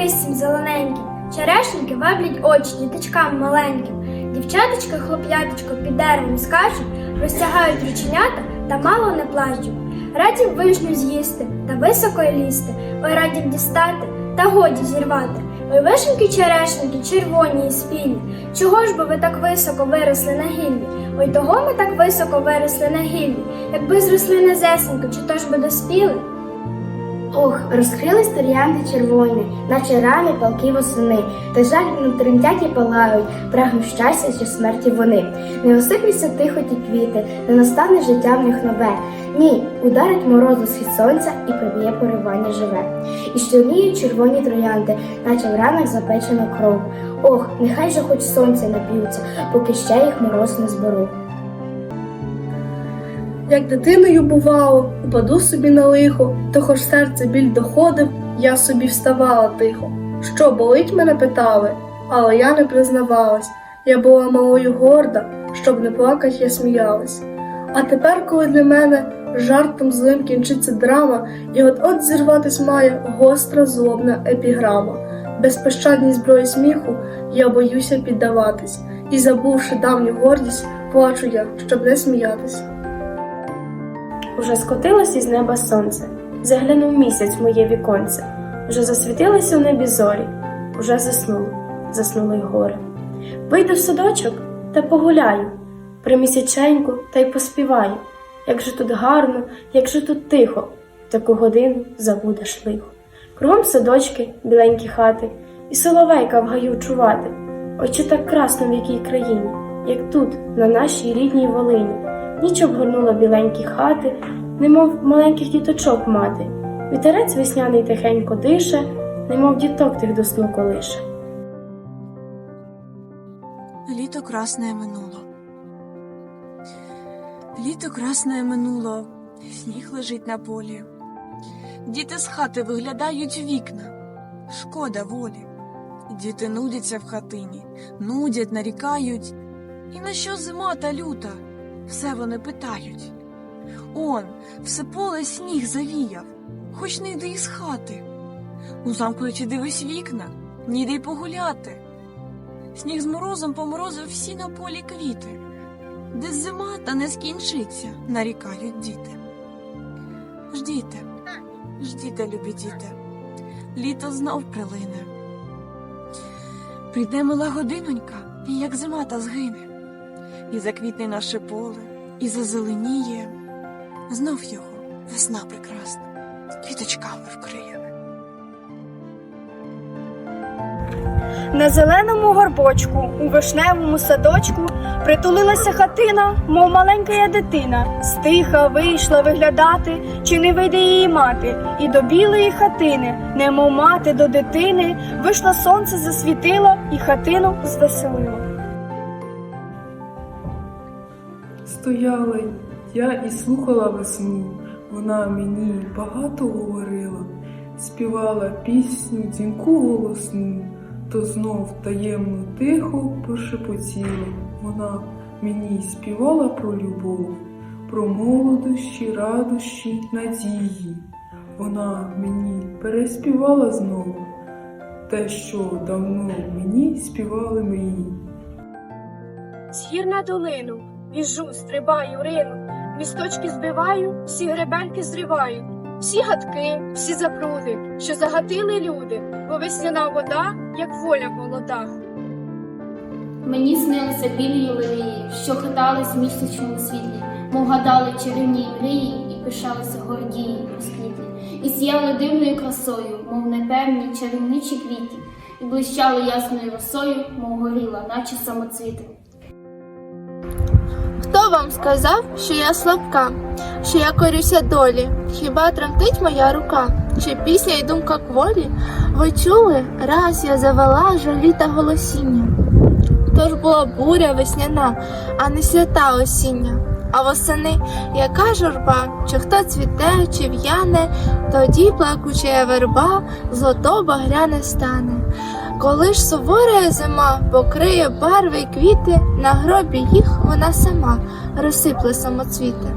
черешеньки в листям зелененьким. Черешеньки ваблять очі діточкам маленьким. Дівчаточка, хлоп'яточко під деревом скачуть, розтягають рученята та мало не плачуть. Раді вишню з'їсти та високо лізти, ой раді дістати та годі зірвати. Ой вишеньки черешеньки, червоні і спільні. Чого ж би ви так високо виросли на гіллі? Ой того ми так високо виросли на гіллі, якби зросли незесенько, чи то ж би доспіли? Ох, розкрились троянди червоні, наче рани палки восени, та жаль тремтять і палають, прагнуть щастя чи смерті вони. Не осиплються тихо ті квіти, не настане життя в них нове. Ні, ударить морозу схід сонця і проб'є поривання живе. І щорніють червоні троянди, наче в ранах запечена кров. Ох, нехай же хоч сонце нап'ються, поки ще їх мороз не зберу. Як дитиною бувало, упаду собі на лихо, то хоч серце біль доходив, я собі вставала тихо. Що болить мене питали, але я не признавалась. Я була малою горда, щоб не плакать, я сміялась. А тепер, коли для мене жартом злим кінчиться драма, і от-от зірватись має гостра злобна епіграма. Безпощадній зброї сміху я боюся піддаватись, і, забувши давню гордість, плачу я, щоб не сміятись. Уже скотилось із неба сонце, заглянув місяць в моє віконце, вже засвітилися в небі зорі, уже заснуло, заснуло й горе. Вийду в садочок та погуляю, при місяченьку та й поспіваю, як же тут гарно, як же тут тихо, таку годину забудеш лихо. Кругом садочки, біленькі хати, і соловейка в гаю чувати. Ой, чи так красно в якій країні, як тут, на нашій рідній Волині. Ніч обгорнула біленькі хати, немов маленьких діточок мати. Вітерець весняний тихенько дише, немов діток тих до сну колише. Літо красне минуло. Літо красне минуло, сніг лежить на полі. Діти з хати виглядають в вікна. Шкода волі. Діти нудяться в хатині, нудять, нарікають. І на що зима та люта? Все вони питають. Он, все поле сніг завіяв, хоч не йди із хати. У замкнуті дивись вікна, ніде й погуляти. Сніг з морозом поморозив всі на полі квіти, де зима та не скінчиться, нарікають діти. Ждіте, ждіте, любі діти, літо знов прилине. Прийде мила годинонька, і як зима та згине, і заквітне наше поле, і зазеленіє, знов його весна прекрасна, квіточками вкриє. На зеленому горбочку, у вишневому садочку, притулилася хатина, мов маленька я дитина. Стиха вийшла виглядати, чи не вийде її мати, і до білої хатини, немов мати до дитини, вийшло сонце засвітило і хатину звеселило. Стояла я і слухала весну, вона мені багато говорила, співала пісню дзвінку голосну, то знов таємно тихо прошепотіла. Вона мені співала про любов, про молодощі, радощі, надії. Вона мені переспівала знову те, що давно мені співали мрії. З на долину, біжу, стрибаю, рину, місточки збиваю, всі гребенки зриваю, всі гадки, всі запруди, що загатили люди, бо весняна вода, як воля молода. Мені снилися білі лилії, що хитались в місячному світлі, мов гадали чарівні мрії і пишалися гордії розквітлі, і сіяли дивною красою, мов непевні чарівничі квіті, і блищали ясною росою, мов горіла, наче самоцвіти. Вам сказав, що я слабка, що я корюся долі? Хіба тремтить моя рука? Чи пісня й думка кволі Ви чули, раз я завела жоліта голосіння. Тож була буря весняна, а не свята осіння. А восени яка журба, чи хто цвіте, чи в'яне, тоді плакуча верба злото багряне стане. Коли ж сувора зима покриє барви й квіти, на гробі їх вона сама розсипли самоцвіти.